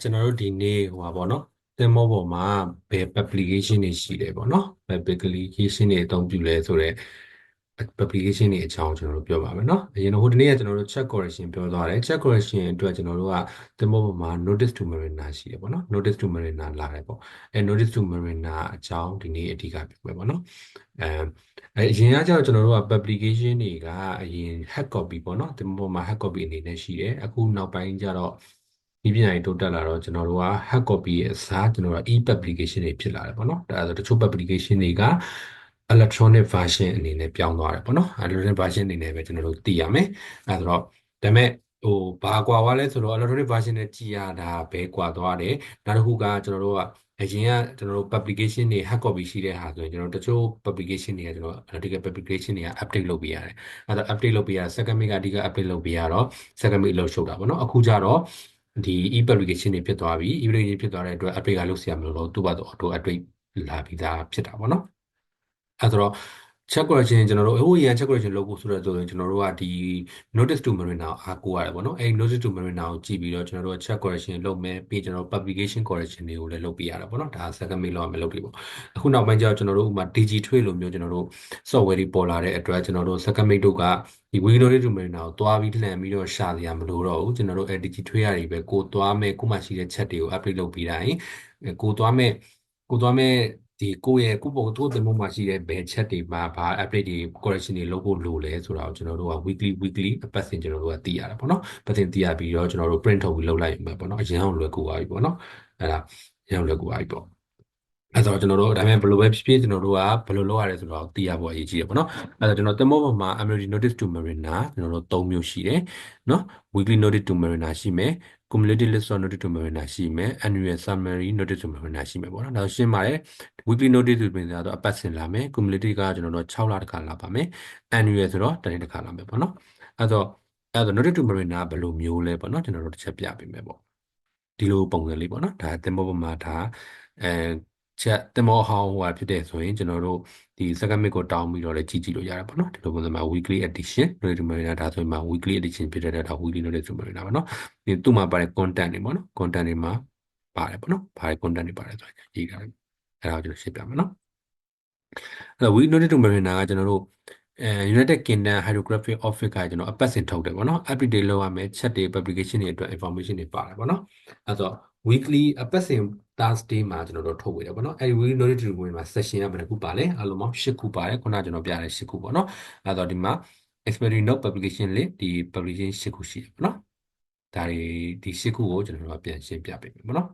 ကျွန်တော်တို့ဒီနေ့ဟိုပါပေါ့နော်သင်္ဘောပေါ်မှာဘယ် application တွေရှိတယ်ပေါ့နော်ဘယ် application တွေအသုံးပြုလဲဆိုတော့ application တွေအကြောင်းကျွန်တော်တို့ပြောပါမယ်เนาะအရင်တော့ဟိုဒီနေ့ကကျွန်တော်တို့ check correction ပြောသွားတယ် check correction အတွက်ကျွန်တော်တို့ကသင်္ဘောပေါ်မှာ notice to mariner ရှိတယ်ပေါ့နော် notice to mariner လာတယ်ပေါ့အဲ notice to mariner အကြောင်းဒီနေ့အဓိကပြောမယ်ပေါ့နော်အဲအဲအရင်ကကျတော့ကျွန်တော်တို့က publication တွေကအရင် hard copy ပေါ့နော်သင်္ဘောပေါ်မှာ hard copy အနေနဲ့ရှိတယ်အခုနောက်ပိုင်းကျတော့ ဒီပညာရေးတိုးတက်လာတော့ကျွန်တော်တို့က hard copy ရဲ့အစားကျွန်တော်တို့က e-publication တွေဖြစ်လာတယ်ပေါ့နော်ဒါဆိုတချို့ publication တွေက electronic version အနေနဲ့ပြောင်းသွားတယ်ပေါ့နော် electronic version အနေနဲ့ပဲကျွန်တော်တို့သိရမယ်အဲဒါတော့ဒါပေမဲ့ဟိုဘာကွာသွားလဲဆိုတော့ electronic version နဲ့ကြည်ရတာပဲကွာသွားတယ်နောက်တစ်ခုကကျွန်တော်တို့ကအရင်ကကျွန်တော်တို့ publication တွေ hard copy ရှိတဲ့ဟာဆိုရင်ကျွန်တော်တို့တချို့ publication တွေကကျွန်တော် article publication တွေက update လုပ်ပေးရတယ်အဲဒါ update လုပ်ပေးရ second week ကအဓိက update လုပ်ပေးရတော့ second week လောက်ရှုပ်တာပေါ့နော်အခုကျတော့ ဒီ e-publication တွေဖြစ်သွားပြီ e-publication ဖြစ်သွားတဲ့အတွက် update ကလုပ်စရာမလိုတော့သူ့ဘာသူ auto update လာပြီးသားဖြစ်တာပေါ့နော်အဲဆိုတော့ check correction ကျွန်တော်တို့ဟိုရန် check correction လုပ်ဖို့ဆိုတော့ဆိုရင်ကျွန်တော်တို့ကဒီ notice to marina ကိုအားကိုးရတယ်ပေါ့နော်အဲ notice to marina ကိုကြည့်ပြီးတော့ကျွန်တော်တို့က check correction လုပ်မယ်ပြီးကျွန်တော်တို့ publication correction တွေကိုလည်းလုပ်ပေးရတယ်ပေါ့နော်ဒါ second mail လောက်မယ်လုပ်ပြီးပေါ့အခုနောက်ပိုင်းကျတော့ကျွန်တော်တို့ဥပမာ DG trade လိုမျိုးကျွန်တော်တို့ software တွေပေါ်လာတဲ့အတွက်ကျွန်တော်တို့ second mail တို့ကဒီ Windows to marina ကိုတွားပြီးလှန်ပြီးတော့ရှာစရာမလိုတော့ဘူးကျွန်တော်တို့ DG trade ရတယ်ပဲကိုတွားမဲ့ကိုမှရှိတဲ့ chat တွေကို update လုပ်ပြီးတိုင်းကိုတွားမဲ့ကိုတွားမဲ့ ဒီကိုယ့်ရဲ့ကိုယ့်ပုံကိုယ့်တင်မှုမှာရှိတဲ့ဘယ် chat တွေမှာဘာ update တွေ correction တွေလုပ်ဖို့လိုလဲဆိုတာကိုကျွန်တော်တို့က weekly weekly အပတ်စဉ်ကျွန်တော်တို့ကသိရတယ်ပေါ့နော်ပတ်စဉ်သိရပြီးတော့ကျွန်တော်တို့ print ထုတ်ပြီးလုပ်လိုက်ရင်ပဲပေါ့နော်အရင်အောင်လွယ်ကူသွားပြီပေါ့နော်အဲ့ဒါအရင်လွယ်ကူသွားပြီပေါ့ အဲ့တော့ကျွန်တော်တို့ဒါပေမဲ့ဘယ်လိုပဲဖြစ်ဖြစ်ကျွန်တော်တို့ကဘယ်လိုလုပ်ရလဲဆိုတော့သိရဖို့အရေးကြီးတယ်ပေါ့နော်အဲ့တော့ကျွန်တော်တင်မောပေါ်မှာ emergency notice to marina ကျွန်တော်တို့၃မျိုးရှိတယ်နော် weekly notice to marina ရှိမယ် cumulative list of notice to marina ရှိမယ် annual summary notice to marina ရှိမယ်ပေါ့နော်ဒါရှင်းပါတယ် weekly notice to marina တော့အပတ်စဉ်လာမယ် cumulative ကကျွန်တော်တို့6လတစ်ခါလာပါမယ် annual ဆိုတော့တစ်နှစ်တစ်ခါလာမယ်ပေါ့နော်အဲ့တော့အဲ့တော့ notice to marina ဘယ်လိုမျိုးလဲပေါ့နော်ကျွန်တော်တို့တစ်ချက်ပြပေးမယ်ပေါ့ဒီလိုပုံစံလေးပေါ့နော်ဒါတင်မောပေါ်မှာဒါအဲ ချက်တင်မောဟောင်းဟိုဖြစ်တဲ့ဆိုရင်ကျွန်တော်တို့ဒီ second mid ကိုတောင်းပြီးတော့လည်းကြည့်ကြည့်လို့ရတယ်ပေါ့နော်ဒီလိုပုံစံမှာ weekly edition notice to marina ဒါဆိုရင်မှာ weekly edition ဖြစ်တဲ့ဒါ weekly notice to marina ပေါ့နော်ဒီသူ့မှာပါတဲ့ content တွေပေါ့နော် content တွေမှာပါတယ်ပေါ့နော်ဘာတွေ content တွေပါတယ်ဆိုရင်ရေးထားတယ်အဲ့ဒါကိုကျွန်တော်ရှင်းပြမယ်နော်အဲ့တော့ week notice to marina ကကျွန်တော်တို့အဲ United Kingdom Hydrographic Office ကကျွန်တော်အပတ်စဉ်ထုတ်တယ်ပေါ့နော် update လုပ်ရမယ် chat တွေ publication တွေအတွက် information တွေပါတယ်ပေါ့နော်အဲ့တော့ weekly အပတ်စဉ် Thursday မှာကျွန်တော်တို့ထုတ်ဝေတယ်ပေါ့နော်အဲဒီ weekly notice to marina မှာ session ကဘယ်နှခုပါလဲအလုံးပေါင်း10ခုပါတယ်ခုနကကျွန်တော်ပြတဲ့10ခုပေါ့နော်အဲ့တော့ဒီမှာ expiry note publication လေးဒီ publication 10ခုရှိတယ်ပေါ့နော်ဒါတွေဒီ10ခုကိုကျွန်တော်တို့ပြန်ရှင်းပြပေးမယ်ပေါ့နော်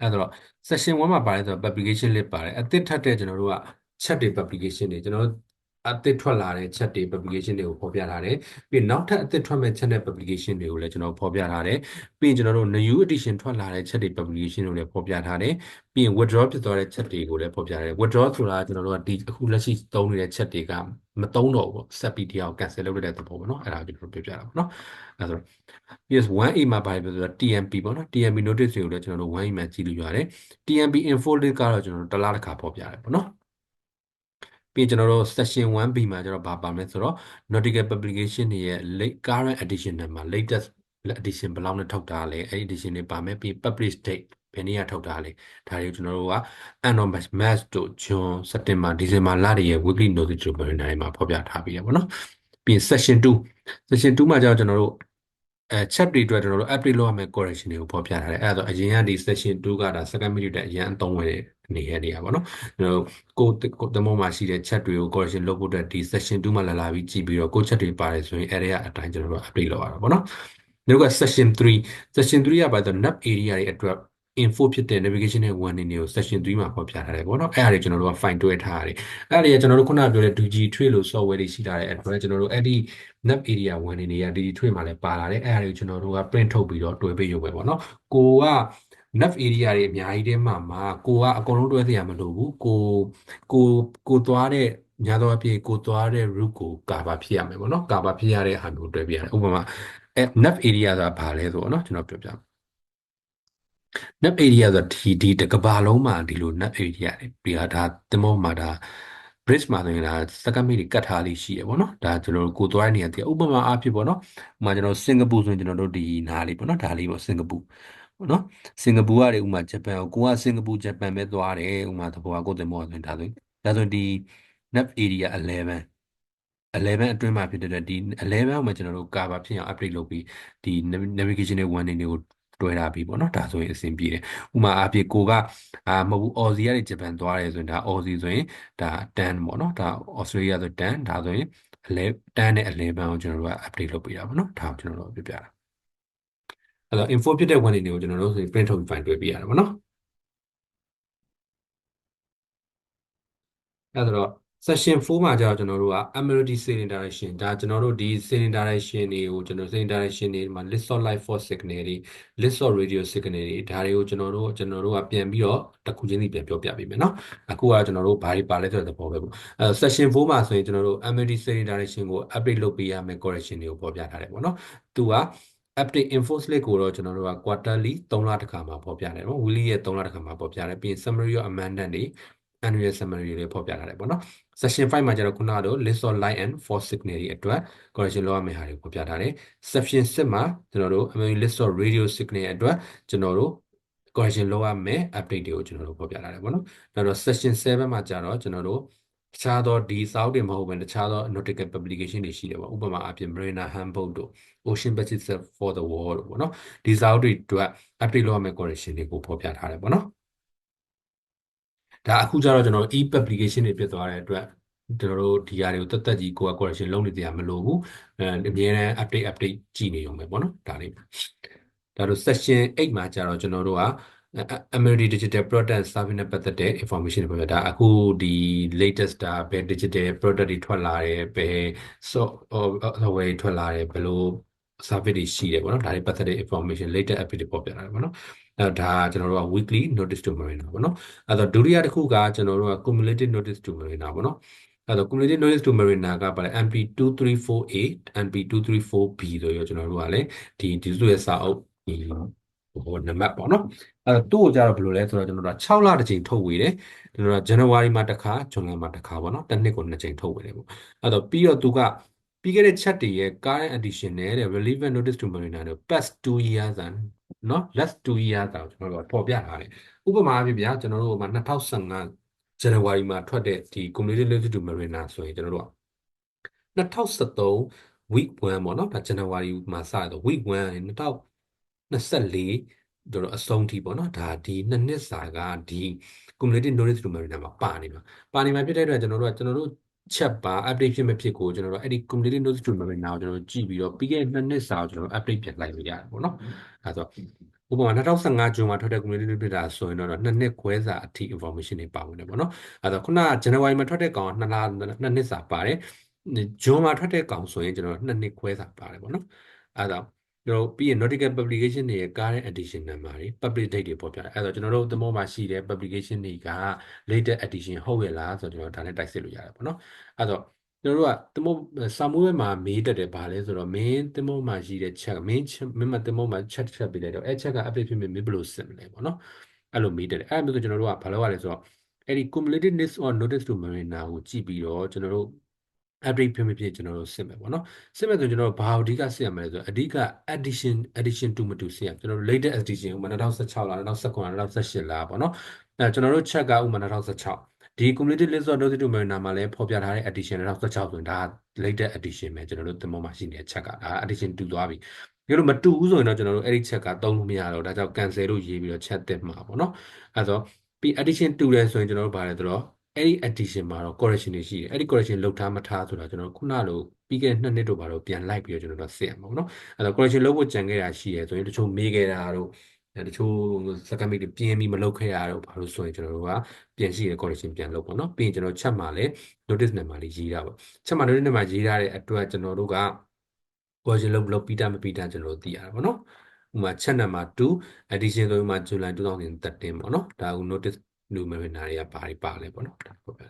အဲ့တော့ session 1မှာပါတယ်ဆိုတော့ publication list ပါတယ်အသစ်ထပ်တဲ့ကျွန်တော်တို့က chat တွေ publication တွေကျွန်တော်တို့ အသစ်ထွက်လာတဲ့ chat တွေ publication တွေကိုဖော်ပြထားတယ်ပြီးနောက်ထပ်အသစ်ထွက်မဲ့ chat နဲ့ publication တွေကိုလည်းကျွန်တော်ဖော်ပြထားတယ်ပြီးရင်ကျွန်တော်တို့ new edition ထွက်လာတဲ့ chat တွေ publication တွေကိုလည်းဖော်ပြထားတယ်ပြီးရင် withdraw ဖြစ်သွားတဲ့ chat တွေကိုလည်းဖော်ပြထားတယ် withdraw ဆိုတာကျွန်တော်တို့ကဒီအခုလက်ရှိသုံးနေတဲ့ chat တွေကမသုံးတော့ဘူးပေါ့ဆက်ပြီးတရားကို cancel လုပ်တဲ့သဘောပေါ့နော်အဲ့ဒါကိုကျွန်တော်ပြောပြတာပေါ့နော်အဲ့ဒါဆို PS1A မှာပါတယ်ဆိုတော့ TMP ပေါ့နော် TMP notice တွေကိုလည်းကျွန်တော်တို့ 1A မှာကြည့်လို့ရတယ် TMP info list ကတော့ကျွန်တော်တို့တစ်လားတစ်ခါဖော်ပြတယ်ပေါ့နော် ပြီးကျွန်တော်တို့ session 1B မှာကျတော့ဘာပါမလဲဆိုတော့ nautical publication တွေရဲ့ late current edition တွေမှာ latest edition ဘယ်လောက်နဲ့ထုတ်တာလဲအဲ့ edition တွေပါမယ်ပြီး publish date ဘယ်နေ့ကထုတ်တာလဲဒါတွေကိုကျွန်တော်တို့က end of March တို့ June September December လတွေရဲ့ weekly notice တွေပေါ်နေမှာဖော်ပြထားပြီးရပါတော့ပြီး session 2 session 2မှာကျတော့ကျွန်တော်တို့ အဲ chat တွေအတွက်ကျွန်တော်တို့ update လုပ်ရမယ့် correction တွေကိုဖော်ပြထားတယ်အဲ့ဒါဆိုအရင်ကဒီ session 2ကဒါ second minute တဲ့အရင်အသုံးဝင်နေရနေရပါတော့ကျွန်တော်ကိုကိုတမောမှာရှိတဲ့ chat တွေကို correction လုပ်ဖို့အတွက်ဒီ session 2မှာလာလာပြီးကြည့်ပြီးတော့ကို chat တွေပါတယ်ဆိုရင် area အတိုင်းကျွန်တော်တို့ update လုပ်ရတာပေါ့နော်နောက်က session 3 session 3ကပါတော့ nap area တွေအတွက် info ဖြစ်တဲ့ navigation နဲ့ warning တွေကို section 3မှာပေါ်ပြထားတယ်ပေါ့နော်အဲ့အားတွေကျွန်တော်တို့က fine တွဲထားရတယ်အဲ့အားတွေကကျွန်တော်တို့ခုနပြောတဲ့ 2G tree လို့ software တွေရှိလာတဲ့အဲ့ဒါကျွန်တော်တို့အဲ့ဒီ map area warning တွေက 2G tree မှာလည်းပါလာတယ်အဲ့အားတွေကိုကျွန်တော်တို့က print ထုတ်ပြီးတော့တွဲပေးရုံပဲပေါ့နော်ကိုက nav area တွေအများကြီးတဲမှာမှာကိုကအကုန်လုံးတွဲစရာမလိုဘူးကိုကိုကိုသွားတဲ့ညာတော့အဖြစ်ကိုသွားတဲ့ route ကို cover ဖြစ်ရမယ်ပေါ့နော် cover ဖြစ်ရတဲ့အားမျိုးတွဲပြရတယ်ဥပမာ nav area ဆိုတာဘာလဲဆိုတော့နော်ကျွန်တော်ပြောပြမယ် nap area ဆိုတာဒီဒီတကဘာလုံးမှာဒီလို nap area တွေပြီးတော့ဒါတင်မောမှာဒါ bridge မှာဆိုရင်ဒါစကတ်မိတ်တွေကတ်ထားလေးရှိရပေါ့နော်ဒါကျွန်တော်တို့ကိုသွားတဲ့နေရာတည်းဥပမာအားဖြင့်ပေါ့နော်ဥပမာကျွန်တော်စင်ကာပူဆိုရင်ကျွန်တော်တို့ဒီနားလေးပေါ့နော်ဒါလေးပေါ့စင်ကာပူပေါ့နော်စင်ကာပူကနေဥပမာဂျပန်ကိုကိုကစင်ကာပူဂျပန်ပဲသွားတယ်ဥပမာသဘောကကိုယ်တင်မောဆိုရင်ဒါဆိုရင်ဒါဆိုရင်ဒီ nav area 11 11အတွင်းမှာဖြစ်တဲ့ဒီ11မှာကျွန်တော်တို့ကာဗာဖြစ်အောင် update လုပ်ပြီးဒီ navigation နဲ့ warning တွေကို တွဲထားပြီးပေါ့နော်ဒါဆိုရင်အဆင်ပြေတယ်ဥမာအဖြစ်ကိုကအာမဟုတ်ဘူး Aussie ကနေဂျပန်သွားတယ်ဆိုရင်ဒါ Aussie ဆိုရင်ဒါ10ပေါ့နော်ဒါ Australia ဆို10ဒါဆိုရင်11 10နဲ့11ကိုကျွန်တော်တို့က update လုပ်ပေးတာပေါ့နော်ဒါကိုကျွန်တော်တို့ပြပြတာအဲ့တော့ info ဖြစ်တဲ့ warning တွေကိုကျွန်တော်တို့ဆိုရင် print ထုတ် file တွေ့ပြရတယ်ပေါ့နော်အဲ့တော့ session 4မှာကျတော့ကျွန်တော်တို့က Emirati Sailing Direction ဒါကျွန်တော်တို့ဒီ Sailing Direction တွေကိုကျွန်တော် Sailing Direction တွေမှာ list of light force signal တွေ list of radio signal တွေဒါတွေကိုကျွန်တော်တို့ကျွန်တော်တို့ကပြန်ပြီးတော့တစ်ခုချင်းစီပြန်ပြောပြပေးမယ်เนาะအခုကကျွန်တော်တို့ဘာတွေပါလဲဆိုတဲ့သဘောပဲပေါ့အဲ session 4မှာဆိုရင်ကျွန်တော်တို့ Emirati Sailing Direction ကို update လုပ်ပေးရမယ် correction တွေကိုပေါ်ပြထားတယ်ပေါ့เนาะသူက update info slate ကိုတော့ကျွန်တော်တို့က quarterly 3လတစ်ခါမှာပေါ်ပြတယ်ပေါ့ weekly ရဲ့3လတစ်ခါမှာပေါ်ပြတယ်ပြီးရင် summary of amendment တွေ annual summary တွေဖော်ပြထားတယ်ပေါ့နော် section 5မှာကျတော့ခုနကတော့ list of line and for signal တွေအတွက် correction လုပ်ရမယ့်ဟာတွေဖော်ပြထားတယ် section 6မှာကျွန်တော်တို့ list of radio signal အတွက်ကျွန်တော်တို့ correction လုပ်ရမယ့် update တွေကိုကျွန်တော်တို့ဖော်ပြထားတယ်ပေါ့နော်နောက်တော့ section 7မှာကျတော့ကျွန်တော်တို့တခြားသောဒီစာအုပ်တွေမဟုတ်ဘဲတခြားသော nautical publication တွေရှိတယ်ပေါ့ဥပမာအပြင် Marina Handbook တို့ Ocean Pacific for the World တို့ပေါ့နော်ဒီစာအုပ်တွေအတွက် update လုပ်ရမယ့် correction တွေကိုဖော်ပြထားတယ်ပေါ့နော် ဒါအခုကျတော့ကျွန်တော် e-publication တွေဖြစ်သွားတဲ့အတွက်ကျွန်တော်တို့ဒီဟာတွေကိုတက်တက်ကြီးကိုယ်က correction လုပ်နေတရားမလိုဘူးအဲအမြဲတမ်း update update ကြည့်နေရုံပဲပေါ့နော်ဒါလေးဒါတို့ section 8မှာကျတော့ကျွန်တော်တို့က Emirati Digital Product Service နဲ့ပတ်သက်တဲ့ information တွေပဲဒါအခုဒီ latest ဒါဘယ် digital product တွေထွက်လာတယ်ဘယ် software ထွက်လာတယ်ဘယ်လို service တွေရှိတယ်ပေါ့နော်ဒါတွေပတ်သက်တဲ့ information latest update တွေပေါ်ပြလာတယ်ပေါ့နော်အဲဒါကျွန်တော်တို့က weekly notice to marina ပေါ့နော်အဲတော့ဒုတိယတစ်ခုကကျွန်တော်တို့က cumulative notice to marina ပေါ့နော်အဲတော့ cumulative notice to marina ကပါလဲ MP2348 MP234B ဆိုရောကျွန်တော်တို့ကလည်းဒီဒီစုရဲ့စာအုပ်ဒီဟိုနံပါတ်ပေါ့နော်အဲတော့သူ့ကိုကြတော့ဘယ်လိုလဲဆိုတော့ကျွန်တော်တို့က6လတစ်ချိန်ထုတ်ဝေတယ်ကျွန်တော်တို့က January မှာတစ်ခါဇွန်လမှာတစ်ခါပေါ့နော်တစ်နှစ်ကိုနှစ်ချိန်ထုတ်ဝေတယ်ပေါ့အဲတော့ပြီးတော့သူက ပြီးခဲ့တဲ့ chat တွေရဲ့ current edition နဲ့တဲ့ relevant notice to marina တို့ past 2 years and เนาะ last 2 years တောင်ကျွန်တော်တို့ပေါ်ပြထားတယ်ဥပမာအဖြစ်ဗျာကျွန်တော်တို့က2015 January မှာထွက်တဲ့ဒီ community related to marina ဆိုရင်ကျွန်တော်တို့က2013 week 1ပေါ့နော်ဒါ January မှာစရတော့ week 1 2024ကျွန်တော်အဆုံးထိပေါ့နော်ဒါဒီနှစ်နှစ်စာကဒီ community notice to marina မှာပါနေမှာပါနေမှာဖြစ်တဲ့အတွက်ကျွန်တော်တို့ကကျွန်တော်တို့ ချက်ပါ update ဖြစ်မဲ့ဖြစ်ကိုကျွန်တော်တို့အဲ့ဒီ community notice to marina ကိုကျွန်တော်တို့ကြည့်ပြီးတော့ပြီးခဲ့တဲ့နှစ်နှစ်စာကိုကျွန်တော်တို့ update ပြန်လိုက်လို့ရတယ်ပေါ့နော်အဲဆိုဥပမာ2015ဂျွန်မှာထွက်တဲ့ community data ဆိုရင်တော့နှစ်နှစ်ခွဲစာအထိ information တွေပါဝင်တယ်ပေါ့နော်အဲတော့ခုနက January မှာထွက်တဲ့ကောင်ကနှစ်လနှစ်နှစ်စာပါတယ်ဂျွန်မှာထွက်တဲ့ကောင်ဆိုရင်ကျွန်တော်နှစ်နှစ်ခွဲစာပါတယ်ပေါ့နော်အဲတော့ ကျွန်တော်ပြီးရင် nautical publication တွေရဲ့ current edition number တွေ public date တွေပေါ်ပြတယ်အဲတော့ကျွန်တော်တို့သမောမှာရှိတဲ့ publication တွေက latest edition ဟုတ်ရဲ့လားဆိုတော့ကျွန်တော်ဒါနဲ့တိုက်စစ်လို့ရတယ်ပေါ့နော်အဲတော့ကျွန်တော်တို့ကတမို့စာမိုးဘက်မှာမေးတက်တယ်ဗာလဲဆိုတော့မင်းတမို့မှာရှိတဲ့ချက်မင်းမင်းမတမို့မှာချက်ချက်ပေးလိုက်တော့အဲ့ချက်က update ဖြစ်မြင်မင်းဘယ်လိုစစ်မလဲပေါ့နော်အဲ့လိုမေးတက်တယ်အဲ့လိုမျိုးကျွန်တော်တို့ကဘာလုပ်ရလဲဆိုတော့အဲ့ဒီ cumulative list or notice to marina ကိုကြည့်ပြီးတော့ကျွန်တော်တို့ update ဖြစ်မဖြစ်ကျွန်တော်တို့စစ်မယ်ပေါ့နော်စစ်မယ်ဆိုကျွန်တော်တို့ဘာအဓိကစစ်ရမလဲဆိုတော့အဓိက addition addition to မတူစစ်ရကျွန်တော်တို့ latest addition ဥပမာ2016လား2019လား2018လားပေါ့နော်အဲကျွန်တော်တို့ချက်ကဥပမာ2016ဒီ cumulative list of notice to marina မှာလည်းဖော်ပြထားတဲ့ addition 2016ဆိုရင်ဒါ latest addition ပဲကျွန်တော်တို့သမောမှာရှိနေတဲ့ချက်ကဒါ addition တူသွားပြီဒီလိုမတူဘူးဆိုရင်တော့ကျွန်တော်တို့အဲ့ဒီချက်ကသုံးလို့မရတော့ဒါကြောင့် cancel လို့ရေးပြီးတော့ချက်တက်မှာပေါ့နော်အဲဆိုပြီး addition တူတယ်ဆိုရင်ကျွန်တော်တို့ဗါလဲဆိုတော့ အဲ့ဒီ addition မှာတော့ correction တွေရှိတယ်အဲ့ဒီ correction လုပ်ထားမထားဆိုတာကျွန်တော်ခုနလိုပြီးခဲ့တဲ့နှစ်နှစ်တို့ဘာလို့ပြန်လိုက်ပြီးတော့ကျွန်တော်တို့ဆက်ရမှာပေါ့နော်အဲ့တော့ correction လုပ်ဖို့ကြံခဲ့တာရှိတယ်ဆိုရင်တချို့မေးခဲ့တာတို့တချို့စကမိတ်တွေပြင်းပြီးမလုပ်ခဲ့ရတော့ဘာလို့ဆိုရင်ကျွန်တော်တို့ကပြန်ရှိရ correction ပြန်လုပ်ပေါ့နော်ပြီးရင်ကျွန်တော်ချက်မှာလည်း notice နဲ့မှာလေးရေးတာပေါ့ချက်မှာ notice နဲ့မှာရေးထားတဲ့အတွက်ကျွန်တော်တို့က correction လုပ်လုပ်ပြီးတာမပြီးတာကျွန်တော်တို့သိရတာပေါ့နော်ဥပမာချက်နံပါတ်2 addition ဆိုရင်မှာ July 2013ပေါ့နော်ဒါက notice numerator တွေကဘာတွေပါလဲပေါ့နော်ဒါပေါ့ပဲ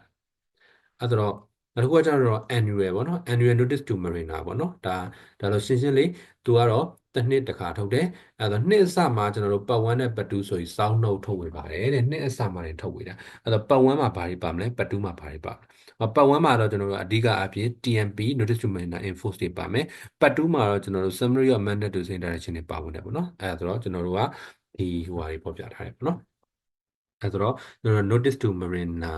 အဲ့တော့နောက်တစ်ခုကကျတော့ annual ပေါ့နော် annual notice to marina ပေါ့နော်ဒါဒါတော့ရှင်းရှင်းလေးသူကတော့တစ်နှစ်တစ်ခါထုတ်တယ်အဲ့တော့နှစ်အစမှာကျွန်တော်တို့ပတ်ဝန်းနဲ့ပတ်တူးဆိုပြီးစောင်းနှုတ်ထုတ်ဝေပါတယ်တဲ့နှစ်အစမှာနေထုတ်ဝေတာအဲ့တော့ပတ်ဝန်းမှာဘာတွေပါမလဲပတ်တူးမှာဘာတွေပါမလဲပတ်ဝန်းမှာတော့ကျွန်တော်တို့အဓိကအဖြစ် TMP notice to manner enforce တွေပါမယ်ပတ်တူးမှာတော့ကျွန်တော်တို့ summary of mandate to sin direction တွေပါဝင်တယ်ပေါ့နော်အဲ့ဒါဆိုတော့ကျွန်တော်တို့ကဒီဟိုဟာတွေပေါ်ပြထားတယ်ပေါ့နော် အဲဆိုတော့ကျွန်တော် notice to marina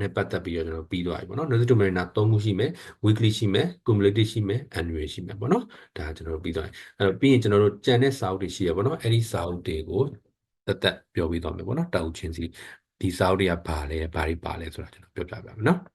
နဲ့ပတ်သက်ပြီးတော့ကျွန်တော်ပြီးသွားပြီပေါ့နော် notice to marina ၃ခုရှိမယ် weekly ရှိမယ် cumulative ရှိမယ် annual ရှိမယ်ပေါ့နော်ဒါကျွန်တော်တို့ပြီးသွားပြီအဲတော့ပြီးရင်ကျွန်တော်တို့ကြံတဲ့စာအုပ်တွေရှိရပေါ့နော်အဲ့ဒီစာအုပ်တွေကိုတက်တက်ပြောပြီးသွားမယ်ပေါ့နော်တောက်ချင်းစီဒီစာအုပ်တွေကဘာလဲဘာတွေပါလဲဆိုတာကျွန်တော်ပြောပြပါမယ်နော်